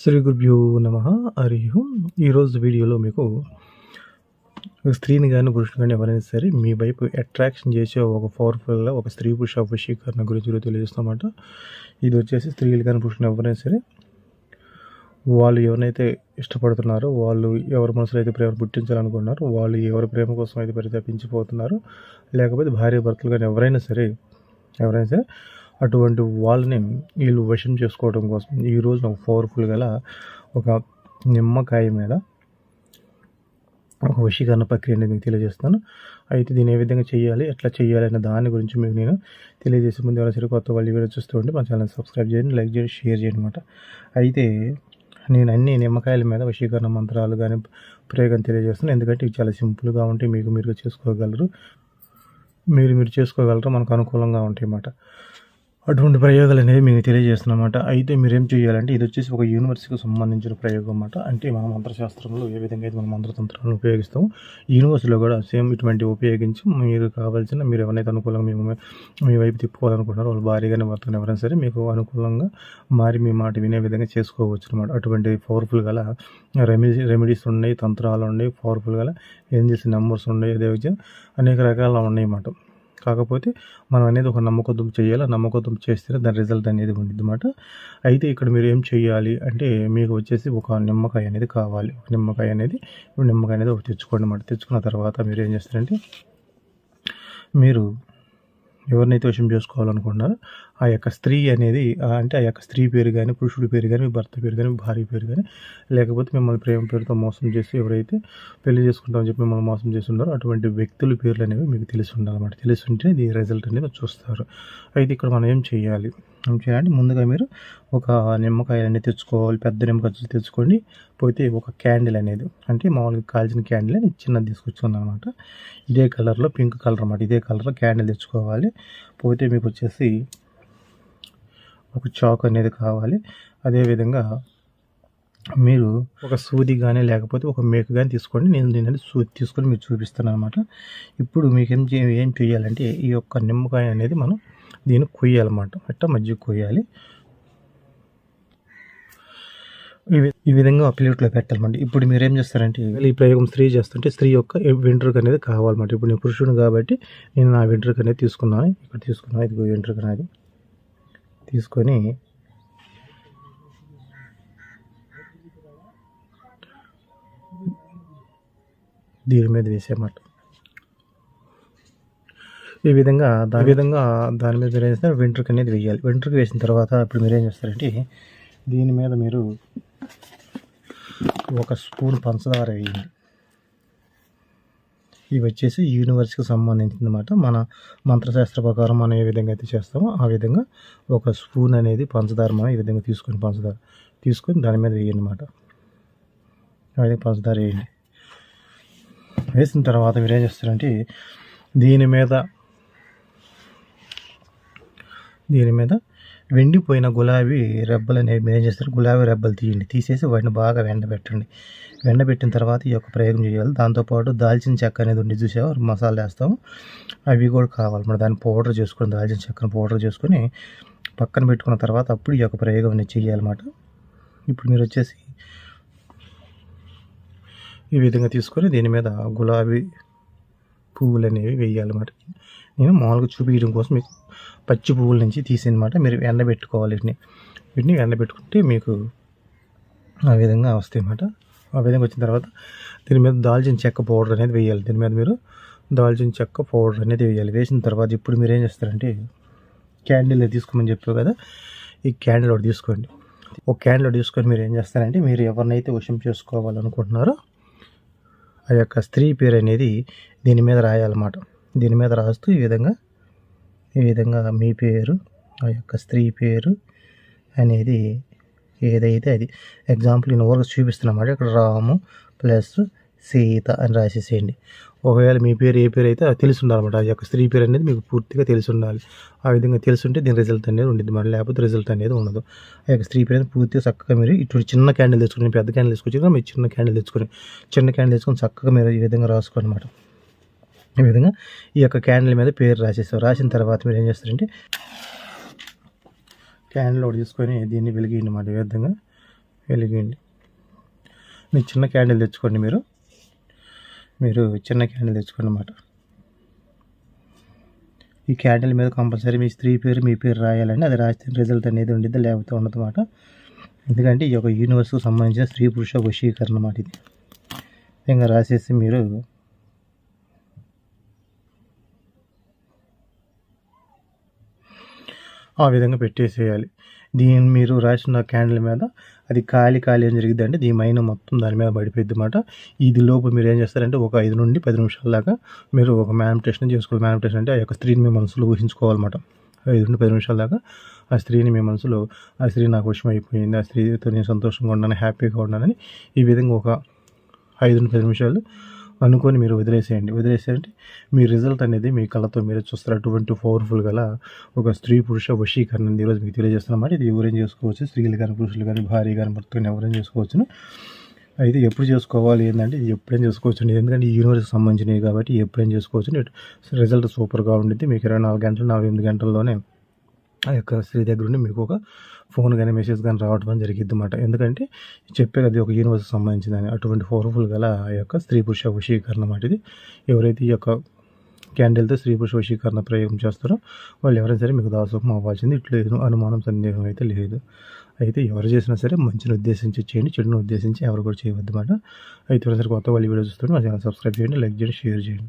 శ్రీ గురుభ్యో నమ. హరి ఈరోజు వీడియోలో మీకు స్త్రీని కానీ పురుషుని కానీ ఎవరైనా సరే మీ వైపు అట్రాక్షన్ చేసే ఒక పవర్ఫుల్గా ఒక స్త్రీ పురుష వశీకరణ గురించి ఈరోజు తెలియజేస్తామాట ఇది వచ్చేసి స్త్రీలు కానీ పురుషులు ఎవరైనా సరే వాళ్ళు ఎవరినైతే ఇష్టపడుతున్నారో వాళ్ళు ఎవరి మనసులో అయితే ప్రేమ పుట్టించాలనుకున్నారో వాళ్ళు ఎవరి ప్రేమ కోసం అయితే పరితపించిపోతున్నారు లేకపోతే భార్య భర్తలు కానీ ఎవరైనా సరే ఎవరైనా సరే అటువంటి వాళ్ళని వీళ్ళు వశం చేసుకోవడం కోసం ఈ ఒక పవర్ఫుల్ గల ఒక నిమ్మకాయ మీద ఒక వశీకరణ ప్రక్రియ అనేది మీకు తెలియజేస్తాను అయితే దీన్ని ఏ విధంగా చేయాలి ఎట్లా చేయాలి అనే దాని గురించి మీకు నేను తెలియజేసే ముందు ఎవరైనా సరే కొత్త వాళ్ళు వీడియో చూస్తూ ఉంటే మా ఛానల్ సబ్స్క్రైబ్ చేయండి లైక్ చేయండి షేర్ చేయండి అనమాట అయితే నేను అన్ని నిమ్మకాయల మీద వశీకరణ మంత్రాలు కానీ ప్రయోగం తెలియజేస్తాను ఎందుకంటే ఇవి చాలా సింపుల్గా ఉంటాయి మీకు మీరు చేసుకోగలరు. మీరు మీరు చేసుకోగలరు మనకు అనుకూలంగా ఉంటాయి అన్నమాట. అటువంటి ప్రయోగాలు అనేవి మీకు తెలియజేస్తున్నమాట అయితే మీరేం చేయాలంటే ఇది వచ్చేసి ఒక యూనివర్సిటీకి సంబంధించిన ప్రయోగం అన్నమాట. అంటే మన మంత్రశాస్త్రంలో ఏ విధంగా అయితే మన మంత్రతంత్రాలను ఉపయోగిస్తాము యూనివర్సిటీలో కూడా సేమ్ ఇటువంటి ఉపయోగించి మీరు కావాల్సిన మీరు ఎవరైతే అనుకూలంగా మేము మీ వైపు తిప్పుకోవాలనుకుంటున్నారో వాళ్ళు భారీగానే వర్తన ఎవరైనా సరే మీకు అనుకూలంగా మారి మీ మాట వినే విధంగా చేసుకోవచ్చు అనమాట అటువంటి పవర్ఫుల్ గల రెమెడీ రెమెడీస్ ఉన్నాయి తంత్రాలు ఉన్నాయి పవర్ఫుల్ గల ఏంజల్స్ నెంబర్స్ ఉన్నాయి అదే విధంగా అనేక రకాల ఉన్నాయి అన్నమాట. కాకపోతే మనం అనేది ఒక నమ్మకత్వం చేయాలి. ఆ నమ్మకత్వం చేస్తేనే దాని రిజల్ట్ అనేది ఉంటుంది అనమాట అయితే ఇక్కడ మీరు ఏం చేయాలి అంటే మీకు వచ్చేసి ఒక నిమ్మకాయ అనేది కావాలి. ఒక నిమ్మకాయ అనేది నిమ్మకాయ అనేది ఒకటి తెచ్చుకోండి అన్నమాట. తెచ్చుకున్న తర్వాత మీరు ఏం చేస్తారంటే మీరు ఎవరినైతే వశం చేసుకోవాలనుకుంటున్నారో ఆ యొక్క స్త్రీ అనేది అంటే ఆ యొక్క స్త్రీ పేరు కానీ పురుషుడి పేరు కానీ భర్త పేరు కానీ భార్య పేరు కానీ లేకపోతే మిమ్మల్ని ప్రేమ పేరుతో మోసం చేసి ఎవరైతే పెళ్ళి చేసుకుంటామని చెప్పి మిమ్మల్ని మోసం చేసి అటువంటి వ్యక్తుల పేర్లు అనేవి మీకు తెలిసి ఉండాలన్నమాట. తెలిసి ఉంటే ఇది రిజల్ట్ అనేది చూస్తారు. అయితే ఇక్కడ మనం ఏం చేయాలి? చేయాలంటే ముందుగా మీరు ఒక నిమ్మకాయ అనేది తెచ్చుకోవాలి పెద్ద నిమ్మకాయ తెచ్చుకోండి. పోతే ఒక క్యాండిల్ అనేది అంటే మామూలుగా కాల్చిన క్యాండిల్ అని చిన్నది తీసుకొచ్చుకున్నాను అనమాట ఇదే కలర్లో పింక్ కలర్ అనమాట ఇదే కలర్లో క్యాండిల్ తెచ్చుకోవాలి. పోతే మీకు వచ్చేసి ఒక చాక్ అనేది కావాలి. అదేవిధంగా మీరు ఒక సూది కానీ లేకపోతే ఒక మేకు కానీ తీసుకోండి. నేను దీని సూది తీసుకొని మీరు చూపిస్తాను అనమాట ఇప్పుడు మీకు ఏం ఏం చేయాలంటే ఈ యొక్క నిమ్మకాయ అనేది మనం దీన్ని కొయ్యాలన్నమాట. అట్ట మజ్జిగ కొయ్యాలి. ఈ ఈ విధంగా ప్లేట్లో పెట్టాలన్నమాట. ఇప్పుడు మీరు ఏం చేస్తారంటే ఈ ప్రయోగం స్త్రీ చేస్తుంటే స్త్రీ యొక్క వెంట్రుక అనేది కావాలన్నమాట. ఇప్పుడు నేను పురుషుడు కాబట్టి నేను నా వెంట్రుక అనేది తీసుకున్నాను. ఇక్కడ తీసుకున్నాను. ఇది వెంట్రుక అనేది తీసుకొని దీని మీద వేసేయమాట ఈ విధంగా దాని విధంగా దాని మీద మీరు ఏం చేస్తారు వెంట్రుక అనేది వేయాలి. వెంట్రుక వేసిన తర్వాత ఇప్పుడు మీరు ఏం చేస్తారంటే దీని మీద మీరు ఒక స్పూన్ పంచదార వేయండి. ఇవి వచ్చేసి యూనివర్స్కి సంబంధించింది అనమాట మన మంత్రశాస్త్ర ప్రకారం మనం ఏ విధంగా అయితే చేస్తామో ఆ విధంగా ఒక స్పూన్ అనేది పంచదార మనం ఈ విధంగా తీసుకొని పంచదార తీసుకొని దాని మీద వేయండి అనమాట ఆ విధంగా పంచదార వేయండి. వేసిన తర్వాత మీరు ఏం చేస్తారంటే దీని మీద దీని మీద వెండిపోయిన గులాబీ రెబ్బలు అనేవి మీరు ఏం చేస్తారు? గులాబీ రెబ్బలు తీయండి. తీసేసి వాటిని బాగా వెండబెట్టండి వెండబెట్టిన తర్వాత ఈ యొక్క ప్రయోగం చేయాలి. దాంతోపాటు దాల్చిన చెక్క అనేది ఉండి చూసావా? మసాలా వేస్తాము. అవి కూడా కావాలి. మరి దాన్ని పౌడర్ చేసుకొని దాల్చిన చెక్కను పౌడర్ చేసుకొని పక్కన పెట్టుకున్న తర్వాత అప్పుడు ఈ యొక్క ప్రయోగం అనేది చేయాలన్నమాట. ఇప్పుడు మీరు వచ్చేసి ఈ విధంగా తీసుకొని దీని మీద గులాబీ పువ్వులు అనేవి వేయాలన్నమాట. నేను మామూలుగా చూపించడం కోసం మీకు పచ్చి పువ్వుల నుంచి తీసేయనమాట. మీరు ఎండబెట్టుకోవాలి వీటిని. వీటిని ఎండబెట్టుకుంటే మీకు ఆ విధంగా వస్తాయి అన్నమాట ఆ విధంగా వచ్చిన తర్వాత దీని మీద దాల్చిన చెక్క పౌడర్ అనేది వేయాలి. దీని మీద మీరు దాల్చిన చెక్క పౌడర్ అనేది వేయాలి. వేసిన తర్వాత ఇప్పుడు మీరు ఏం చేస్తారంటే క్యాండిల్ తీసుకోమని చెప్పావు కదా ఈ క్యాండిల్ ఒకటి తీసుకోండి. ఒక క్యాండిల్ ఒకటి తీసుకొని మీరు ఏం చేస్తారంటే మీరు ఎవరినైతే వశం చేసుకోవాలనుకుంటున్నారో ఆ యొక్క స్త్రీ పేరు అనేది దీని మీద రాయాలన్నమాట. దీని మీద రాస్తూ ఈ విధంగా ఈ విధంగా మీ పేరు ఆ యొక్క స్త్రీ పేరు అనేది ఏదైతే అది. ఎగ్జాంపుల్ నేను ఊరికి చూపిస్తున్నమాట ఇక్కడ రాము ప్లస్ సీత అని రాసేసేయండి. ఒకవేళ మీ పేరు ఏ పేరు అయితే అది తెలిసి ఉండాలన్నమాట ఆ యొక్క స్త్రీ పేరు అనేది మీకు పూర్తిగా తెలిసి ఉండాలి ఆ విధంగా తెలిసి ఉంటే దీని రిజల్ట్ అనేది ఉండేది మరి లేకపోతే రిజల్ట్ అనేది ఉండదు. ఆ యొక్క స్త్రీ పేరు అనేది పూర్తిగా చక్కగా మీరు ఇటు చిన్న క్యాండిల్ తెచ్చుకుని పెద్ద క్యాండిల్ తీసుకొచ్చి మీరు చిన్న క్యాండిల్ తెచ్చుకొని చిన్న క్యాండిల్ తెచ్చుకొని చక్కగా మీరు ఈ విధంగా రాసుకోండి ఈ విధంగా ఈ యొక్క క్యాండిల్ మీద పేరు రాసేస్తారు రాసిన తర్వాత మీరు ఏం చేస్తారంటే క్యాండిల్ ఒకటి తీసుకొని దీన్ని వెలిగియండి అన్నమాట. ఈ విధంగా? వెలిగియండి మీరు చిన్న క్యాండిల్ తెచ్చుకోండి మీరు. మీరు చిన్న క్యాండిల్ తెచ్చుకోండి అన్నమాట. ఈ క్యాండిల్ మీద కంపల్సరీ మీ స్త్రీ పేరు మీ పేరు రాయాలండి. అది రాస్తే రిజల్ట్ అనేది ఉండిద్ది లేకపోతే ఉండదు అన్నమాట. ఎందుకంటే ఈ యొక్క యూనివర్స్కి సంబంధించిన స్త్రీ పురుష వశీకరణ అన్నమాట ఇది. ఇంకా రాసేసి మీరు ఆ విధంగా పెట్టేసేయాలి. దీన్ని మీరు రాసిన క్యాండిల్ మీద అది ఖాళీ ఖాళీ ఏం జరిగింది అంటే దీని మైన మొత్తం దాని మీద పడిపోయింది అనమాట ఇది లోపు మీరు ఏం చేస్తారంటే ఒక ఐదు నుండి పది నిమిషాల దాకా మీరు ఒక మ్యానిటేషన్ చేసుకోవాలి. మ్యానిటేషన్ అంటే ఆ యొక్క స్త్రీని మీ మనసులో ఊహించుకోవాలన్నమాట. ఐదు నుండి పది నిమిషాల దాకా ఆ స్త్రీని మీ మనసులో ఆ స్త్రీ నాకు విషయం అయిపోయింది ఆ స్త్రీతో నేను సంతోషంగా ఉన్నాను హ్యాపీగా ఉన్నానని ఈ విధంగా ఒక ఐదు నుండి పది నిమిషాలు అనుకొని మీరు వదిలేసేయండి. వదిలేసేయండి. మీ రిజల్ట్ అనేది మీ కళ్ళతో మీరు చూస్తారు. అటువంటి పవర్ఫుల్ గల ఒక స్త్రీ పురుష వశీకరణ ఈరోజు మీకు తెలియజేస్తున్నమాట ఇది ఎవరైనా చేసుకోవచ్చు? స్త్రీలు కానీ పురుషులు కానీ భార్య కానీ భర్త కానీ ఎవరైనా చేసుకోవచ్చును? అయితే ఎప్పుడు చేసుకోవాలి? ఏంటంటే ఇది ఎప్పుడైనా చేసుకోవచ్చు ఎందుకంటే ఈ యూనివర్స్కి సంబంధించినవి కాబట్టి ఎప్పుడైనా చేసుకోవచ్చు రిజల్ట్ సూపర్గా ఉండిద్ది. మీకు ఇరవై నాలుగు గంటలు నాలుగు ఎనిమిది గంటల్లోనే ఆ యొక్క స్త్రీ దగ్గర నుండి మీకు ఒక ఫోన్ కానీ మెసేజ్ కానీ రావడం అని జరిగిద్ది అన్నమాట ఎందుకంటే చెప్పే అది ఒక యూనివర్స్కి సంబంధించిందని అటువంటి పవర్ఫుల్ గల ఆ యొక్క స్త్రీ పురుష వశీకరణ అన్నమాట ఇది. ఎవరైతే ఈ యొక్క క్యాండిల్తో స్త్రీ పురుష వశీకరణ ప్రయోగం చేస్తారో వాళ్ళు ఎవరైనా సరే మీకు దాసోహం అవ్వాల్సింది. ఇట్లేదు అనుమానం సందేహం అయితే లేదు. అయితే ఎవరు చేసినా సరే మంచిని ఉద్దేశించి చేయండి చెడును ఉద్దేశించి ఎవరు కూడా చేయవద్దు అన్నమాట అయితే ఎవరైనా సరే కొత్త వాళ్ళు వీడియో చూస్తుంటే మా ఛానల్ సబ్స్క్రైబ్ చేయండి లైక్ చేయండి షేర్ చేయండి.